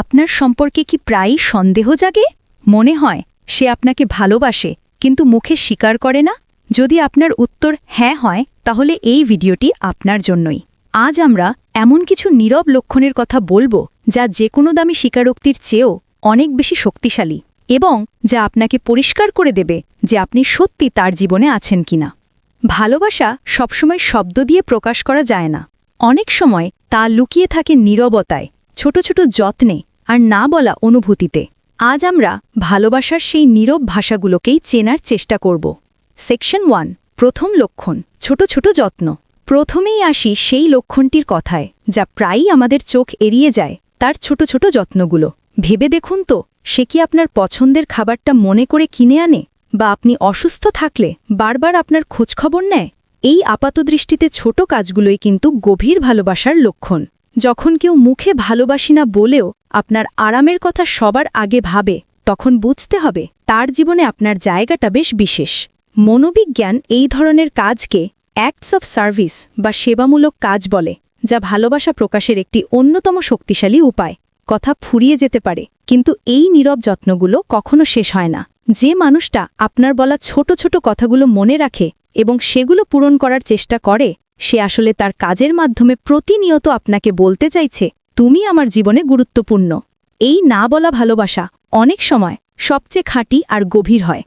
আপনার সম্পর্কে কি প্রায়ই সন্দেহ জাগে? মনে হয়, সে আপনাকে ভালোবাসে, কিন্তু মুখে স্বীকার করে না। যদি আপনার উত্তর হ্যাঁ হয়, তাহলে এই ভিডিওটি আপনার জন্যই। আজ আমরা এমন কিছু নীরব লক্ষণের কথা বলব, যা যে কোনো দামি স্বীকারোক্তির চেয়েও অনেক বেশি শক্তিশালী এবং যা আপনাকে পরিষ্কার করে দেবে যে আপনি সত্যি তার জীবনে আছেন কিনা। ভালোবাসা সবসময় শব্দ দিয়ে প্রকাশ করা যায় না। অনেক সময় তা লুকিয়ে থাকে নীরবতায় ছোট ছোট যত্নে আর না বলা অনুভূতিতে। আজ আমরা ভালোবাসার সেই নীরব ভাষাগুলোকেই চেনার চেষ্টা করব। সেকশন ওয়ান, প্রথম লক্ষণ, ছোট ছোট যত্ন। প্রথমেই আসি সেই লক্ষণটির কথায়, যা প্রায়ই আমাদের চোখ এড়িয়ে যায়, তার ছোট ছোট যত্নগুলো। ভেবে দেখুন তো, সে কি আপনার পছন্দের খাবারটা মনে করে কিনে আনে? বা আপনি অসুস্থ থাকলে বারবার আপনার খোঁজখবর নেয়? এই আপাতদৃষ্টিতে ছোট কাজগুলোই কিন্তু গভীর ভালোবাসার লক্ষণ। যখন কেউ মুখে ভালোবাসি না বলেও আপনার আরামের কথা সবার আগে ভাবে, তখন বুঝতে হবে তার জীবনে আপনার জায়গাটা বেশ বিশেষ। মনোবিজ্ঞান এই ধরনের কাজকে অ্যাক্টস অফ সার্ভিস বা সেবামূলক কাজ বলে, যা ভালোবাসা প্রকাশের একটি অন্যতম শক্তিশালী উপায়। কথা ফুরিয়ে যেতে পারে, কিন্তু এই নীরব যত্নগুলো কখনো শেষ হয় না। যে মানুষটা আপনার বলা ছোট ছোট কথাগুলো মনে রাখে এবং সেগুলো পূরণ করার চেষ্টা করে সে আসলে তার কাজের মাধ্যমে প্রতিনিয়ত আপনাকে বলতে চাইছে, তুমি আমার জীবনে গুরুত্বপূর্ণ। এই না বলা ভালোবাসা অনেক সময় সবচেয়ে খাঁটি আর গভীর হয়।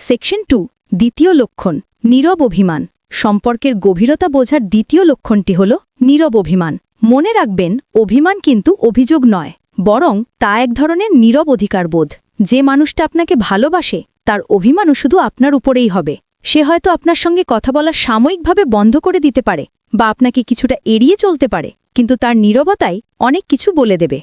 সেকশন টু, দ্বিতীয় লক্ষণ, নীরব অভিমান। সম্পর্কের গভীরতা বোঝার দ্বিতীয় লক্ষণটি হল নীরব অভিমান। মনে রাখবেন, অভিমান কিন্তু অভিযোগ নয়, বরং তা এক ধরনের নীরব অধিকারবোধ। যে মানুষটা আপনাকে ভালোবাসে, তার অভিমানও শুধু আপনার উপরেই হবে। সে হয়তো আপনার সঙ্গে কথা বলা সাময়িকভাবে বন্ধ করে দিতে পারে বা আপনাকে কিছুটা এড়িয়ে চলতে পারে, কিন্তু তার নীরবতাই অনেক কিছু বলে দেবে।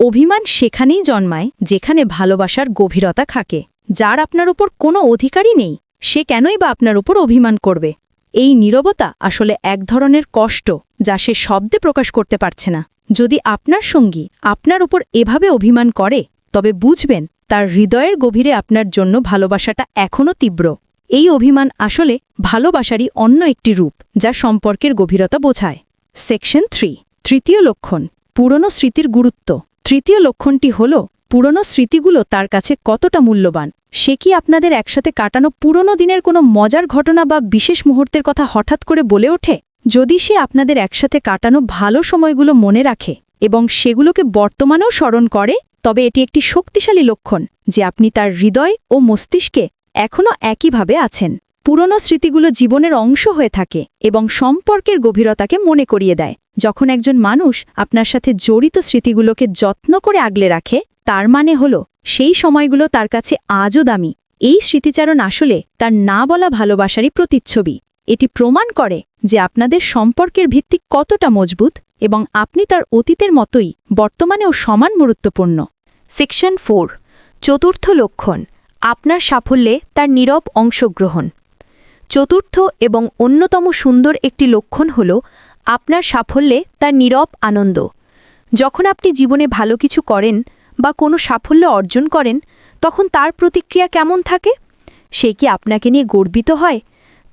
অভিমান সেখানেই জন্মায় যেখানে ভালোবাসার গভীরতা থাকে যার আপনার উপর কোনো অধিকারই নেই, সে কেনই বা আপনার উপর অভিমান করবে? এই নীরবতা আসলে এক ধরনের কষ্ট যা সে শব্দে প্রকাশ করতে পারছে না। যদি আপনার সঙ্গী আপনার উপর এভাবে অভিমান করে, তবে বুঝবেন তার হৃদয়ের গভীরে আপনার জন্য ভালোবাসাটা এখনও তীব্র। এই অভিমান আসলে ভালোবাসারই অন্য একটি রূপ, যা সম্পর্কের গভীরতা বোঝায়। সেকশন থ্রি, তৃতীয় লক্ষণ, পুরনো স্মৃতির গুরুত্ব। তৃতীয় লক্ষণটি হল, পুরনো স্মৃতিগুলো তার কাছে কতটা মূল্যবান, সে কি আপনাদের একসাথে কাটানো পুরনো দিনের কোনো মজার ঘটনা বা বিশেষ মুহূর্তের কথা হঠাৎ করে বলে ওঠে? যদি সে আপনাদের একসাথে কাটানো ভালো সময়গুলো মনে রাখে এবং সেগুলোকে বর্তমানেও স্মরণ করে, তবে এটি একটি শক্তিশালী লক্ষণ, যে আপনি তার হৃদয় ও মস্তিষ্কে এখনও একইভাবে আছেন। পুরনো স্মৃতিগুলো জীবনের অংশ হয়ে থাকে এবং সম্পর্কের গভীরতাকে মনে করিয়ে দেয়। যখন একজন মানুষ আপনার সাথে জড়িত স্মৃতিগুলোকে যত্ন করে আগলে রাখে, তার মানে হল, সেই সময়গুলো তার কাছে আজও দামি। এই স্মৃতিচারণ আসলে তার না বলা ভালোবাসারই প্রতিচ্ছবি। এটি প্রমাণ করে যে আপনাদের সম্পর্কের ভিত্তি কতটা মজবুত এবং আপনি তার অতীতের মতোই বর্তমানেও সমান গুরুত্বপূর্ণ। সেকশন ফোর, চতুর্থ লক্ষণ। আপনার সাফল্যে তার নীরব অংশগ্রহণ। চতুর্থ এবং অন্যতম সুন্দর একটি লক্ষণ হল আপনার সাফল্যে তার নীরব আনন্দ। যখন আপনি জীবনে ভালো কিছু করেন বা কোনো সাফল্য অর্জন করেন, তখন তার প্রতিক্রিয়া কেমন থাকে? সে কি আপনাকে নিয়ে গর্বিত হয়?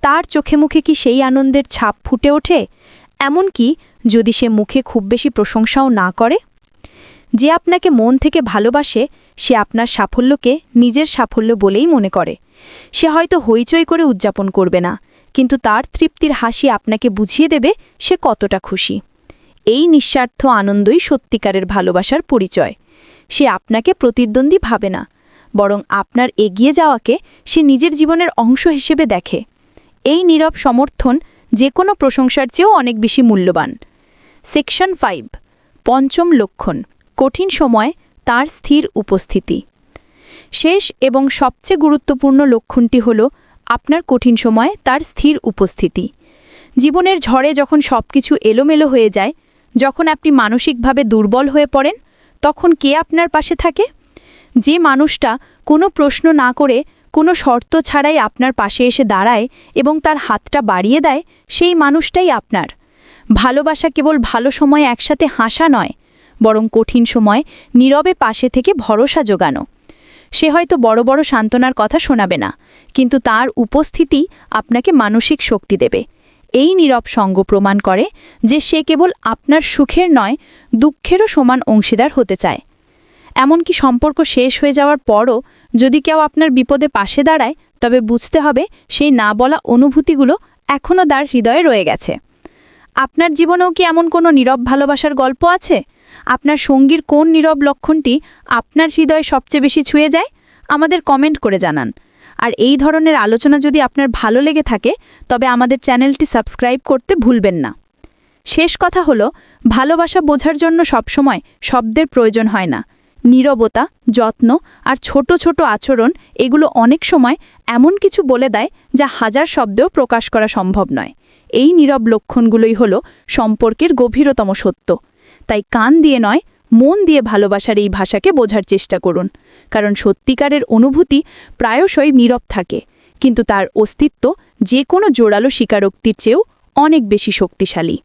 তার চোখে মুখে কি সেই আনন্দের ছাপ ফুটে ওঠে? এমনকি যদি সে মুখে খুব বেশি প্রশংসাও না করে? যে আপনাকে মন থেকে ভালোবাসে, সে আপনার সাফল্যকে নিজের সাফল্য বলেই মনে করে। সে হয়তো হইচই করে উদযাপন করবে না, কিন্তু তার তৃপ্তির হাসি আপনাকে বুঝিয়ে দেবে সে কতটা খুশি। এই নিঃস্বার্থ আনন্দই সত্যিকারের ভালোবাসার পরিচয়। সে আপনাকে প্রতিদ্বন্দ্বী ভাবে না, বরং আপনার এগিয়ে যাওয়াকে সে নিজের জীবনের অংশ হিসেবে দেখে। এই নীরব সমর্থন যে কোনো প্রশংসার চেয়েও অনেক বেশি মূল্যবান। সেকশন ফাইভ, পঞ্চম লক্ষণ। কঠিন সময় তার স্থির উপস্থিতি। শেষ এবং সবচেয়ে গুরুত্বপূর্ণ লক্ষণটি হল আপনার কঠিন সময় তার স্থির উপস্থিতি। জীবনের ঝড়ে যখন সব কিছু এলোমেলো হয়ে যায়, যখন আপনি মানসিকভাবে দুর্বল হয়ে পড়েন, তখন কে আপনার পাশে থাকে? যে মানুষটা কোনো প্রশ্ন না করে কোনো শর্ত ছাড়াই আপনার পাশে এসে দাঁড়ায় এবং তার হাতটা বাড়িয়ে দেয়, সেই মানুষটাই আপনার। ভালোবাসা কেবল ভালো সময়ে একসাথে হাসা নয় বরং কঠিন সময় নীরবে পাশে থেকে ভরসা জোগানো। সে হয়তো বড় বড় সান্ত্বনার কথা শোনাবে না, কিন্তু তার উপস্থিতি আপনাকে মানসিক শক্তি দেবে। এই নীরব সঙ্গ প্রমাণ করে যে সে কেবল আপনার সুখের নয়, দুঃখেরও সমান অংশীদার হতে চায়। এমনকি সম্পর্ক শেষ হয়ে যাওয়ার পরও যদি কেউ আপনার বিপদে পাশে দাঁড়ায়, তবে বুঝতে হবে সেই না বলা অনুভূতিগুলো এখনও তার হৃদয়ে রয়ে গেছে। আপনার জীবনেও কি এমন কোনো নীরব ভালোবাসার গল্প আছে? আপনার সঙ্গীর কোন নীরব লক্ষণটি আপনার হৃদয়ে সবচেয়ে বেশি ছুঁয়ে যায়? আমাদের কমেন্ট করে জানান। আর এই ধরনের আলোচনা যদি আপনার ভালো লেগে থাকে, তবে আমাদের চ্যানেলটি সাবস্ক্রাইব করতে ভুলবেন না। শেষ কথা হলো, ভালোবাসা বোঝার জন্য সবসময় শব্দের প্রয়োজন হয় না। নীরবতা, যত্ন আর ছোট ছোট আচরণ, এগুলো অনেক সময় এমন কিছু বলে দেয় যা হাজার শব্দেও প্রকাশ করা সম্ভব নয়। এই নীরব লক্ষণগুলোই হলো সম্পর্কের গভীরতম সত্য। তাই কান দিয়ে নয়, মন দিয়ে ভালোবাসার এই ভাষাকে বোঝার চেষ্টা করুন। কারণ সত্যিকারের অনুভূতি প্রায়শই নীরব থাকে, কিন্তু তার অস্তিত্ব যে কোনো জোরালো স্বীকারোক্তির চেয়েও অনেক বেশি শক্তিশালী।